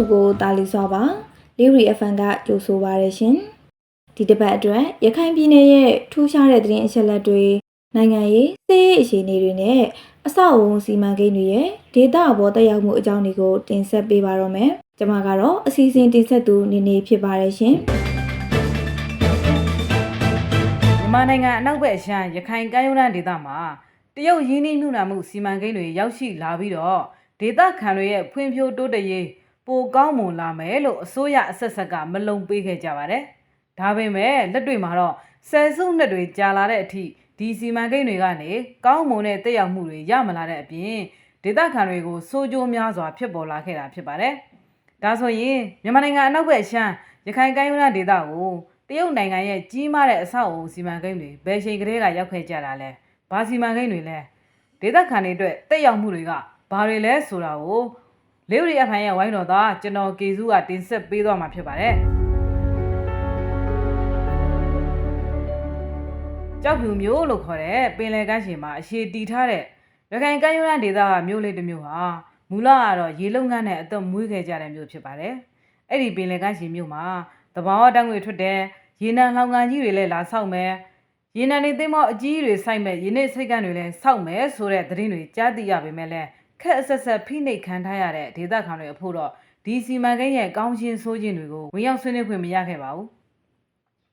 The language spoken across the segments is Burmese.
သူကိုတာလီစွာပါလေးရီအဖန်ကကြိုဆိုပါရရှင်ဒီတစ်ပတ်အတွက်ရခိုင်ပြည်နယ်ရဲ့ထူးခြားတဲ့သတင်းအချက်အလက်တွေနိုင်ငံရေးစီးရေးအခြေအနေတွေနဲ့အဆောက်အုံစီမံကိန်းတွေရဲ့ဒေတာအပေါ်တက်ရောက်မှုအကြောင်းတွေကိုတင်ဆက်ပေးပါတော့မယ်ကျွန်မကတော့အစီအစဉ်တင်ဆက်သူနေနေဖြစ်ပါရရှင်မြန်မာနိုင်ငံအနောက်ဘက်အရှမ်းရခိုင်ကမ်းရိုးတန်းဒေသမှာတရုတ်ရင်းနှီးမြှုပ်နှံမှုစီမံကိန်းတွေရောက်ရှိလာပြီးတော့ဒေသခံတွေရဲ့ဖွံ့ဖြိုးတိုးတက်ရေး ပိုကောင်းမွန်လာမယ်လို့အစိုးရအဆက်ဆက်ကမလုံပေးခဲ့ကြပါတယ်။ဒါပေမဲ့လက်တွေ့မှာတော့ဆယ်စုနှစ်တွေကြာလာတဲ့အထိဒီစီမံကိန်းတွေကနေကောင်းမွန်တဲ့တက်ရောက်မှုတွေရမလာတဲ့အပြင်ဒေသခံတွေကိုစိုးကျိုးများစွာဖြစ်ပေါ်လာခဲ့တာဖြစ်ပါတယ်။ဒါဆိုရင်မြန်မာနိုင်ငံအနောက်ဘက်ရှမ်းရခိုင်ကမ်းရိုးတန်းဒေသကိုတရုတ်နိုင်ငံရဲ့ကြီးမားတဲ့အဆောက်အအုံစီမံကိန်းတွေဘယ်ချိန်ကလေးကရောက်ခဲ့ကြတာလဲ။ဘာစီမံကိန်းတွေလဲ။ဒေသခံတွေအတွက်တက်ရောက်မှုတွေကဘာတွေလဲဆိုတာကို လေးရီအဖိုင်ရဲ့ဝိုင်းတော်သားကျွန်တော်ကေစုကတင်ဆက်ပေးသွားမှာဖြစ်ပါတယ်။ကြောက်ဖြူမျိုးလို့ခေါ်တဲ့ပင်လယ်ကမ်းခြေမှာအရှိတီထားတဲ့ရခိုင်ကမ်းရိုးတန်းဒေသကမြို့လေးတစ်မြို့ဟာမူလကတော့ရေလုံငန်းနဲ့အသက်မွေးခဲ့ကြတဲ့မြို့ဖြစ်ပါတယ်။အဲ့ဒီပင်လယ်ကမ်းခြေမြို့မှာတဘာဝတန်းငွေထွက်တဲ့ရေနံလောင်ကန်ကြီးတွေလည်းလာဆောက်မယ်။ရေနံတွေသိမ်းမောအကြီးတွေစိုက်မဲ့ရေနစ်စိတ်ကန်းတွေလည်းစောက်မယ်ဆိုတဲ့သတင်းတွေကြားသိရပေမဲ့လည်း ခက်အဆက်ဆက်ဖိနှိပ်ခံထားရတဲ့ဒေသခံတွေအဖို့တော့ဒီစီမံကိန်းရဲ့ကောင်းချင်းဆိုးချင်းတွေကိုဝင်ရောက်ဆွေးနွေးခွင့်မရခဲ့ပါဘူး။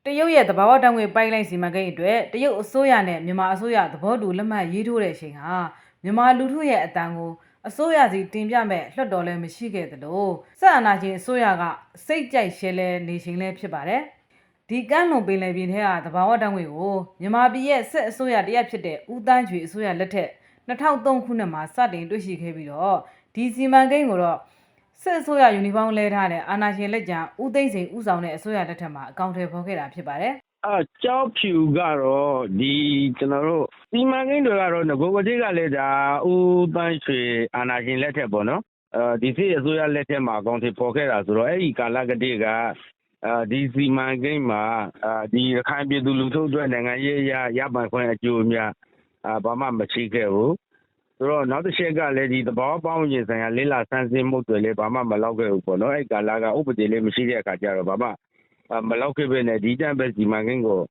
တရုတ်ရဲ့သဘာဝတံငွေပိုက်လိုင်းစီမံကိန်းအတွက်တရုတ်အစိုးရနဲ့မြန်မာအစိုးရသဘောတူလက်မှတ်ရေးထိုးတဲ့အချိန်ဟာမြန်မာလူထုရဲ့အတန်ကိုအစိုးရစီတင်ပြမဲ့လွှတ်တော်လည်းမရှိခဲ့သလိုစက်အာဏာရှင်အစိုးရကစိတ်ကြိုက်ရှဲလဲနေရှင်လည်းဖြစ်ပါတယ်ဒီကမ်းလွန်ပင်လယ်ပြင်ထဲကသဘာဝတံငွေကိုမြန်မာပြည်ရဲ့စစ်အစိုးရတရက်ဖြစ်တဲ့ဦးတန်းချွေအစိုးရလက်ထက် 2003ခုနှစ်မှာစတင်တွေ့ရှိခဲ့ပြီးတော့ဒီစီမံကိန်းကိုတော့စစ်အစိုးရယူနီဖောင်းလဲထားတဲ့အာဏာရှင်လက်ကျန်ဦးသိန်းစိန်ဦးဆောင်တဲ့အစိုးရလက်ထက်မှာအကောင့်ထဲပေါ်ခဲ့တာဖြစ်ပါတယ်အဲကြောက်ဖြူကတော့ဒီကျွန်တော်တို့စီမံကိန်းတွေကတော့ငကိုကတိကလည်းဒါဦးပန်းရွှေအာနာရှင်လက်ထက်ပေါ့နော်အဲဒီစစ်အစိုးရလက်ထက်မှာအကောင့်တွေပေါ်ခဲ့တာဆိုတော့အဲ့ဒီကာလကတိကအဲဒီစီမံကိန်းမှာအဲဒီရခိုင်ပြည်သူလူထုအတွက်နိုင်ငံရေးအရရပိုင်ခွင့်အကျိုးအများအာ ဘာမှမရှိခဲ့ဘူးဆိုတော့နောက်တစ်ချက်ကလည်းဒီသဘောပေါင်းရင်ဆိုင်ရာလေးလာဆန်းစစ်မှုတွေလည်းဘာမှမလောက်ခဲ့ဘူးပေါ့နော်အဲ့ဒီကာလကဥပဒေလေးမရှိတဲ့အခါကျတော့ဘာမှအမလောက်ခဲ့ပဲနဲ့ဒီတန်ပဲစီမံကိန်းကို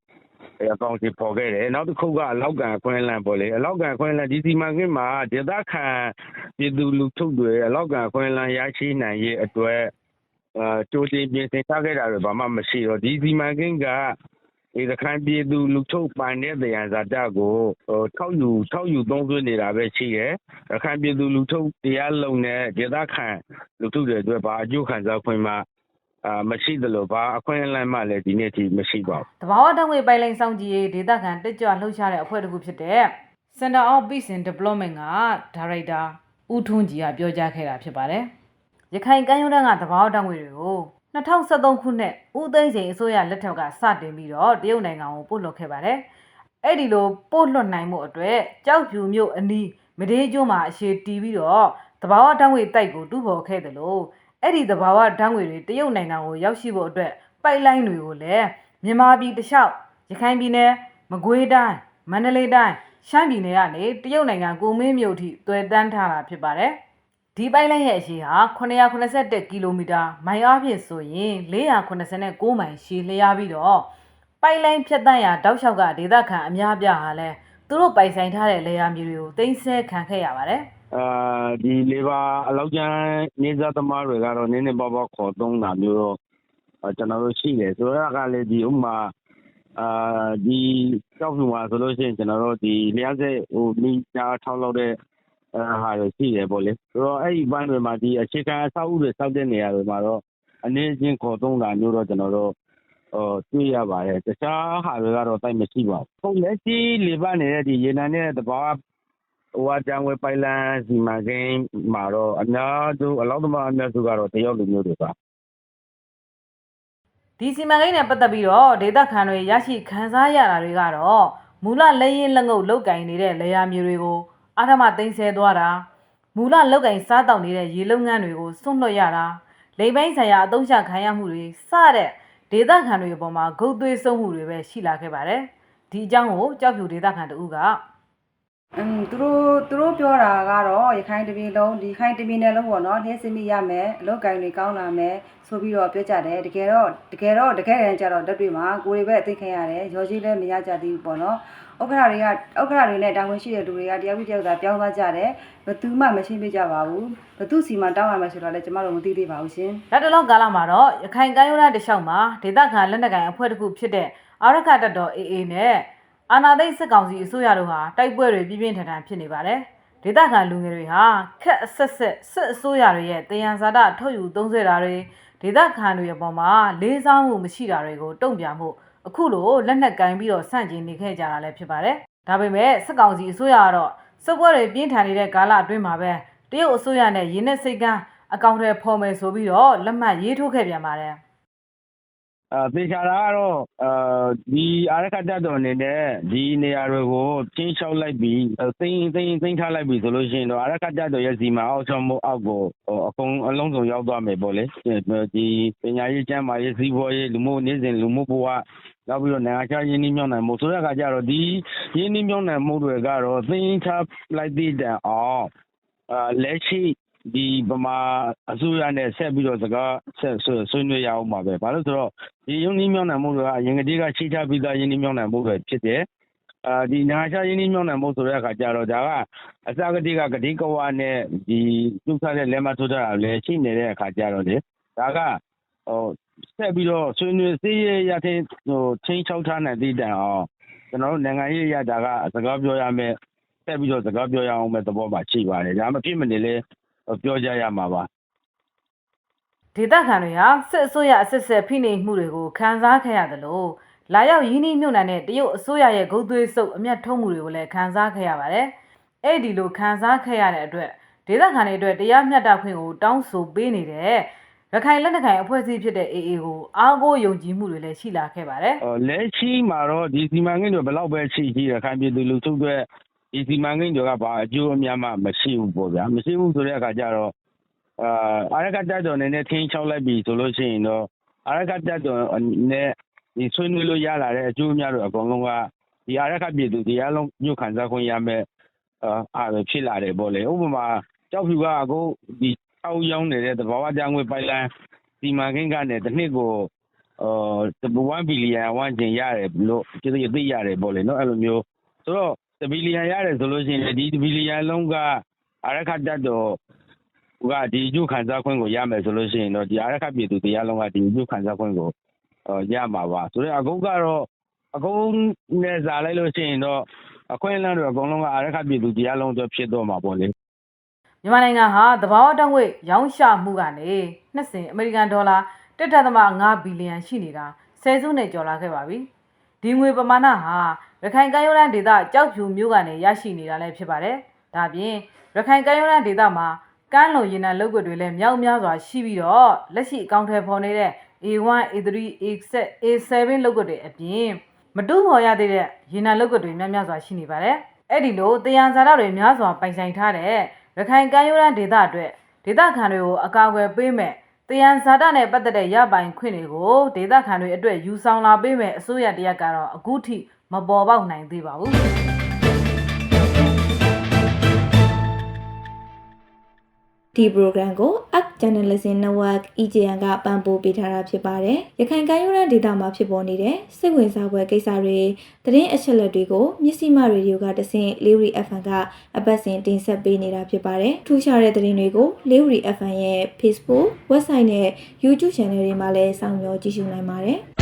အကောင့်စီပေါ်ခဲ့တယ်နောက်တစ်ခုကအလောက်ကန်အခွင့်အလမ်းပေါ့လေအလောက်ကန်အခွင့်အလမ်းဒီစီမံကိန်းမှာဒေသခံပြည်သူလူထုတွေအလောက်ကန်အခွင့်အလမ်းရရှိနိုင်ရေးအတွက်အာကြိုတင်ပြင်ဆင်ထားခဲ့တာတွေဘာမှမရှိတော့ဒီစီမံကိန်းက ဒီသခိုင်ပြည်သူလူထုပိုင်တဲ့တရားဇာတကိုဟိုထောက်ယူထောက်ယူသုံးစွဲနေတာပဲရှိတယ်။သခိုင်ပြည်သူလူထုတရားလုံးနဲ့ဒေသခံလူထုတွေအတွက်ဘာအကျိုးခံစားခွင့်မှအာမရှိသလိုဘာအခွင့်အလမ်းမှလည်းဒီနေ့ထိမရှိပါဘူး။တဘာဝတံငွေပိုင်လိုင်းစောင့်ကြည့်ရေးဒေသခံတက်ကြွလှုပ်ရှားတဲ့အဖွဲ့တစ်ခုဖြစ်တဲ့ Center of Peace and Development ကဒါရိုက်တာဦးထွန်းကြည်ကပြောကြားခဲ့တာဖြစ်ပါတယ်။ရခိုင်ကမ်းရိုးတန်းကတဘာဝတံငွေတွေကို 2023ခုနှစ်ဦးသိန်းစိန်အစိုးရလက်ထက်ကစတင်ပြီးတော့တရုတ်နိုင်ငံကိုပို့လွှတ်ခဲ့ပါတယ်။အဲ့ဒီလိုပို့လွှတ်နိုင်မှုအတွက်ကြောက်ဖြူမြို့အနီးမဒေးကျွန်းမှာအရှိတီးပြီးတော့တဘာဝတံငွေတိုက်ကိုတူးဖော်ခဲ့တယ်လို့အဲ့ဒီသဘာဝဓာတ်ငွေတွေတရုတ်နိုင်ငံကိုရောက်ရှိဖို့အတွက်ပိုက်လိုင်းတွေကိုလည်းမြန်မာပြည်တလျှောက်ရခိုင်ပြည်နယ်မကွေးတိုင်းမန္တလေးတိုင်းရှမ်းပြည်နယ်ကနေတရုတ်နိုင်ငံကိုမင်းမြို့ထိသွယ်တန်းထားတာဖြစ်ပါတယ်။ ဒီပိုက်လိုင်းရဲ့အရှည်ဟာ981ကီလိုမီတာမိုင်အားဖြင့်ဆိုရင်489မိုင်ရှည်လျားပြီးတော့ပိုက်လိုင်းဖြတ်တန်းရာတောက်လျှောက်ကဒေသခံအများအပြားဟာလည်းသူတို့ပိုင်ဆိုင်ထားတဲ့လေယာမြေတွေကိုတင်ဆက်ခံခဲ့ရပါတယ်။အာဒီလေဘာအလောက်ကျန်းနေစားသမားတွေကတော့နည်းနည်းပါးပါးခေါ်သုံးတာမျိုးတော့အာကျွန်တော်တို့ရှိတယ်ဆိုတော့ကလည်းဒီဥမာအာဒီကြောက်ဖြူမှာဆိုလို့ရှိရင်ကျွန်တော်တို့ဒီလျှက်စစ်ဟိုမိသားထောက်လောက်တဲ့အာ ဟာတွေရှိတယ်ပေါ့လေဆိုတော့အဲ့ဒီဘန်းတွေမှာဒီအခြေခံအဆောက်အဦတွေစောက်တဲ့နေရာတွေမှာတော့အနေချင်းခေါ်သုံးတာမျိုးတော့ကျွန်တော်တို့ဟိုတွေ့ရပါတယ်တခြားဟာတွေကတော့တိုက်မရှိပါဘူးပုံလက်ရှိလေပတ်နေတဲ့ဒီရေနံနဲ့တဘာဟိုအကြံဝဲပိုင်လန်စီမံကိန်းမှာတော့အများစုအလောက်သမားအများစုကတော့တရုတ်လူမျိုးတွေပါဒီစီမံကိန်းနဲ့ပတ်သက်ပြီးတော့ဒေတာခန်တွေရရှိခံစားရတာတွေကတော့မူလလက်ရင်လက်ငုပ်လောက်ကင်နေတဲ့လေယာမြေတွေကို အာထမသိမ်းဆဲသွားတာမူလလောက်ကင်စားတောက်နေတဲ့ရေလုံငန်းတွေကိုစွန့်လွတ်ရတာလိမ်ပိုင်းဆိုင်ရာအသုံးချခံရမှုတွေစတဲ့ဒေတာခန်တွေအပေါ်မှာဂုတ်သွေးဆုံးမှုတွေပဲရှိလာခဲ့ပါတယ်ဒီအကြောင်းကိုကြောက်ဖြူဒေတာခန်တူကอืมသူတို့သူတို့ပြောတာကတော့ရခိုင်တပြည်လုံးဒီခိုင်တပြည်နယ်လုံးပေါ့နော်လျှက်စစ်မိရမယ်အလုပ်ကိုင်တွေကောင်းလာမယ်ဆိုပြီးတော့ပြောကြတယ်တကယ်တော့တကယ်တော့တကယ်တမ်းကျတော့တက်တွေမှာကိုယ်တွေပဲအသိခံရတယ်ရော်ကြီးလည်းမရကြသေးဘူးပေါ့နော် ဥက္ခရာတွေကဥက္ခရာတွေနဲ့တာဝန်ရှိတဲ့လူတွေကတရားပြီးတယောက်သာပြောင်းသွားကြတယ်ဘယ်သူမှမရှင်းပြကြပါဘူးဘယ်သူစီမံတောင်းရမယ်ဆိုတော့လည်းကျမတို့မသိသေးပါဘူးရှင်လက်တလုံးကာလမှာတော့ရခိုင်ကမ်းရိုးတန်းတစ်လျှောက်မှာဒေသခံလက်နက်ကိုင်အဖွဲ့တစ်ခုဖြစ်တဲ့အာရခတပ်တော် AA နဲ့အာနာသိန်းစစ်ကောင်စီအစိုးရတို့ဟာတိုက်ပွဲတွေပြင်းပြင်းထန်ထန်ဖြစ်နေပါတယ်။ဒေသခံလူငယ်တွေဟာခက်အဆက်ဆက်စစ်အစိုးရတွေရဲ့တယံဇာတထုတ်ယူသုံးဆွဲတာတွေဒေသခံတွေအပေါ်မှာလေးစားမှုမရှိတာတွေကိုတုံ့ပြန်မှု အခုလိုလက်နက်ကင်ပြီးတော့ဆန့်ကျင်နေခဲ့ကြတာလည်းဖြစ်ပါတယ်။ဒါပေမဲ့စစ်ကောင်စီအစိုးရကတော့စစ်ပွဲတွေပြင်းထန်နေတဲ့ကာလအတွင်းမှာပဲတရုတ်အစိုးရနဲ့ရင်းနှက်စိတ်ကန်းအကောင့်တွေဖော်မယ်ဆိုပြီးတော့လက်မှတ်ရေးထိုးခဲ့ပြန်ပါတယ်။အာ သေချာတာကတော့အာဒီအာရခတ်တပ်တော်အနေနဲ့ဒီနေရာတွေကိုချင်းချောက်လိုက်ပြီးအဲသိမ်းသိမ်းသိမ်းထားလိုက်ပြီးဆိုလို့ရှိရင်တော့အာရခတ်တပ်တော်ရဲ့စီမံအောက်ဆောင်မှုအောက်ကိုဟိုအကုန်အလုံးစုံရောက်သွားမယ်ပေါ့လေဒီပညာရေးကျမ်းမာရေးစီးပွားရေးလူမှုနေ့စဉ်လူမှုဘဝနောက်ပြီးတော့နိုင်ငံခြားရင်းနှီးမြှုပ်နှံမှုဆိုတဲ့အခါကျတော့ဒီရင်းနှီးမြှုပ်နှံမှုတွေကတော့သိမ်းထားလိုက်သည့်တိုင်အောင်အာလက်ရှိ ဒီဗမာအစိုးရနဲ့ဆက်ပြီးတော့စကားဆက်ဆွဆွေးနွေးရအောင်ပါပဲဘာလို့ဆိုတော့ဒီယုံနှီးမြောင်းနိုင်မှုတွေကအရင်ကတည်းကရှိထားပြီးသားယင်းနှီးမြောင်းနိုင်မှုတွေဖြစ်တယ်။အာဒီနာချာယင်းနှီးမြောင်းနိုင်မှုဆိုတဲ့အခါကျတော့ဒါကအစကတည်းကဂတိကဝနဲ့ဒီပြုတ်ထားတဲ့လက်မထိုးထားတာလည်းရှိနေတဲ့အခါကျတော့လေဒါကဟိုဆက်ပြီးတော့ဆွေးနွေးစေးရရတဲ့ဟိုချင်းချောက်ထားနိုင်တဲ့တိုင်အောင်ကျွန်တော်တို့နိုင်ငံရေးရတာကစကားပြောရမယ်ဆက်ပြီးတော့စကားပြောရအောင်မဲ့သဘောပါရှိပါတယ်ဒါမှဖြစ်မနေလေ ပြောကြရမှာပါဒေသခံတွေဟာစစ်အစိုးရအစစ်ဆက်ဖိနှိပ်မှုတွေကိုခံစားခဲ့ရတယ်လို့လာရောက်ရင်းနှီးမြှုပ်နှံတဲ့တရုတ်အစိုးရရဲ့ဂုတ်သွေးစုပ်အမျက်ထုံးမှုတွေကိုလည်းခံစားခဲ့ရပါတယ်။အဲ့ဒီလိုခံစားခဲ့ရတဲ့အတွက်ဒေသခံတွေအတွက်တရားမျှတခွင့်ကိုတောင်းဆိုပေးနေတဲ့ရခိုင်လက်နက်ကိုင်အဖွဲ့အစည်းဖြစ်တဲ့ AA ကိုအားကိုးယုံကြည်မှုတွေလည်းရှိလာခဲ့ပါတယ်။ဟိုလက်ရှိမှာတော့ဒီစီမံကိန်းတွေဘယ်လောက်ပဲရှိရှိရခိုင်ပြည်သူလူထုတွေ ဒီစီမံကိန်းတွေကဘာအကျိုးအများမှမရှိဘူးပေါ့ဗျာမရှိဘူးဆိုတဲ့အခါကျတော့အာအာရကတတ်တော်နဲ့ထင်းချောက်လိုက်ပြီဆိုလို့ရှိရင်တော့အာရကတတ်တော်နဲ့ဒီဆွေးနွေးလို့ရလာတဲ့အကျိုးအများတွေအကုန်လုံးကဒီအာရကပြည်သူတရားလုံးညှို့ခံစားခွင့်ရမယ်အာအားပဲဖြစ်လာတယ်ပေါ့လေဥပမာကြောက်ဖြူကအခုဒီအောက်ရောက်နေတဲ့သဘာဝကြောင်ငွေပိုက်လန်းစီမံကိန်းကနေတစ်နှစ်ကိုအော်1ဘီလီယံဝန်းကျင်ရတယ်လို့ကျေးဇူးသိရတယ်ပေါ့လေနော်အဲ့လိုမျိုးဆိုတော့ 1ဘီလီယံရတယ်ဆိုလို့ရှိရင်ဒီ1ဘီလီယံလုံးကအရခတ်တတ်တော့ကဒီအကျိုးခံစားခွင့်ကိုရမယ်ဆိုလို့ရှိရင်တော့ဒီအရခတ်ပြည်သူတရားလုံးကဒီအကျိုးခံစားခွင့်ကိုအော်ရမှာပါဆိုတော့အခုကတော့အခုနဲ့စားလိုက်လို့ရှိရင်တော့အခွင့်အလမ်းတွေအကုန်လုံးကအရခတ်ပြည်သူတရားလုံးအတွက်ဖြစ်တော့မှာပေါ့လေမြန်မာနိုင်ငံဟာသဘာဝတောင်ဝိတ်ရောင်းချမှုကနေနှစ်စဉ်အမေရိကန်ဒေါ်လာ1.5ဘီလီယံရှိနေတာဆယ်စုနှစ်ကျော်လာခဲ့ပါပြီ။ ဒီငွေပမာဏဟာရခိုင်ကမ်းရိုးတန်းဒေသကြောက်ဖြူမြို့ကနေရရှိနေတာလည်းဖြစ်ပါတယ်။ဒါပြင်ရခိုင်ကမ်းရိုးတန်းဒေသမှာကမ်းလွန်ရင်နံလုပ်ကွက်တွေလည်းမြောက်များစွာရှိပြီးတော့လက်ရှိအကောင့်ထဲပေါ်နေတဲ့ A1, A3, A7, A7 လုပ်ကွက်တွေအပြင်မတူးဖော်ရသေးတဲ့ရင်နံလုပ်ကွက်တွေများများစွာရှိနေပါတယ်။အဲ့ဒီလိုတယံဇာတတွေများစွာပိုင်ဆိုင်ထားတဲ့ရခိုင်ကမ်းရိုးတန်းဒေသအတွက်ဒေသခံတွေကိုအကာအကွယ်ပေးမဲ့ တယံဇာတနဲ့ပတ်သက်တဲ့ရပိုင်ခွင့်တွေကိုဒေသခံတွေအတွက်ယူဆောင်လာပေးမဲ့အစိုးရတရက်ကတော့အခုထိမပေါ်ပေါက်နိုင်သေးပါဘူး။ဒီ program ကို Act Journalism Network EJN ကပံ့ပိုးပေးထားတာဖြစ်ပါတယ်။ရခိုင်ကမ်းရိုးတန်းဒေသမှာဖြစ်ပေါ်နေတဲ့စိတ်ဝင်စားဖွယ်ကိစ္စတွေသတင်းအချက်အလက်တွေကိုမြစည်းမရေဒီယိုကတဆင့် Lewy FM ကအပတ်စဉ်တင်ဆက်ပေးနေတာဖြစ်ပါတယ်။ထူးခြားတဲ့သတင်းတွေကို Lewy FM ရဲ့ Facebook, website နဲ့ YouTube channel တွေမှာလည်းစောင့်မျှော်ကြည့်ရှုနိုင်ပါတယ်။